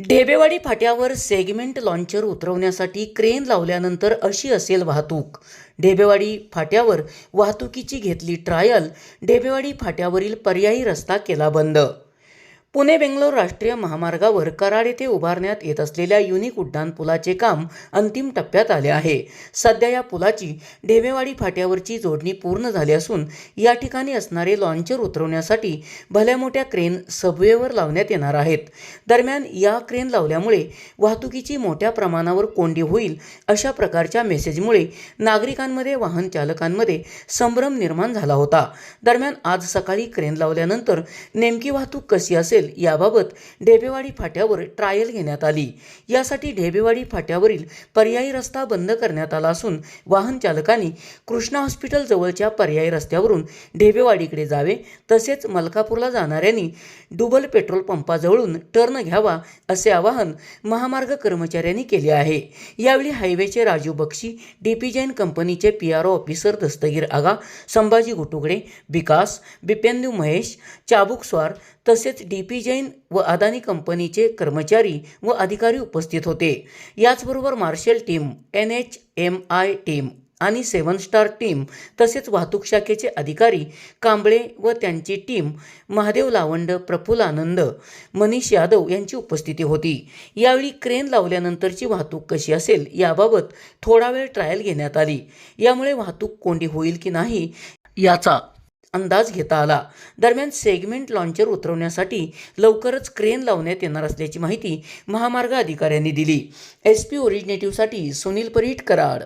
ढेबेवाडी फाट्यावर segment launcher उतरवण्यासाठी crane लावल्यानंतर अशी असेल वाहतूक. ढेबेवाडी फाट्यावर वाहतुकीची घेतली ट्रायल ढेबेवाडी फाट्यावरील पर्यायी रस्ता केला बंद. पुणे बेंगलोर राष्ट्रीय महामार्गावर कराड येथे उभारण्यात येत असलेल्या युनिक उड्डाण पुलाचे काम अंतिम टप्प्यात आले आहे. सध्या या पुलाची ढेबेवाडी फाट्यावरची जोडणी पूर्ण झाली असून या ठिकाणी असणारे लॉन्चर उतरवण्यासाठी भल्या मोठ्या क्रेन सबवेवर लावण्यात येणार आहेत. दरम्यान या क्रेन लावल्यामुळे वाहतुकीची मोठ्या प्रमाणावर कोंडी होईल अशा प्रकारच्या मेसेजमुळे नागरिकांमध्ये वाहन चालकांमध्ये संभ्रम निर्माण झाला होता. दरम्यान आज सकाळी क्रेन लावल्यानंतर नेमकी वाहतूक कशी असेल याबाबत ढेबेवाडी फाट्यावर ट्रायल घेण्यात आली. यासाठी ढेबेवाडी फाट्यावरील पर्यायी रस्ता बंद करण्यात आला असून वाहन चालकांनी कृष्णा हॉस्पिटल जवळच्या पर्यायी रस्त्यावरून ढेबेवाडीकडे जावे तसेच मलकापूरला जाणाऱ्यांनी डुबल पेट्रोल पंपाजवळून टर्न घ्यावा असे आवाहन महामार्ग कर्मचाऱ्यांनी केले आहे. यावेळी हायवेचे राजू बक्षी डी पी जैन कंपनीचे P R O officer Dastagir Aga Sambhaji Gutugade Vikas Bipendu Mahesh Chabukswar तसेच डी पी जैन व अदानी कंपनीचे कर्मचारी व अधिकारी उपस्थित होते. याचबरोबर marshal team N H M I team आणि सेवन स्टार टीम तसेच वाहतूक शाखेचे अधिकारी कांबळे व त्यांची टीम महादेव लावंड प्रफुल्ल आनंद मनीष यादव यांची उपस्थिती होती. यावेळी क्रेन लावल्यानंतरची वाहतूक कशी असेल याबाबत थोडा वेळ ट्रायल घेण्यात आली. यामुळे वाहतूक कोंडी होईल की नाही याचा अंदाज घेता आला. दरम्यान सेगमेंट लॉन्चर उतरवण्यासाठी लवकरच क्रेन लावण्यात येणार असल्याची माहिती महामार्ग अधिकाऱ्यांनी दिली. एस पी ओरिजिनेटिव्हसाठी सुनील परीट कराड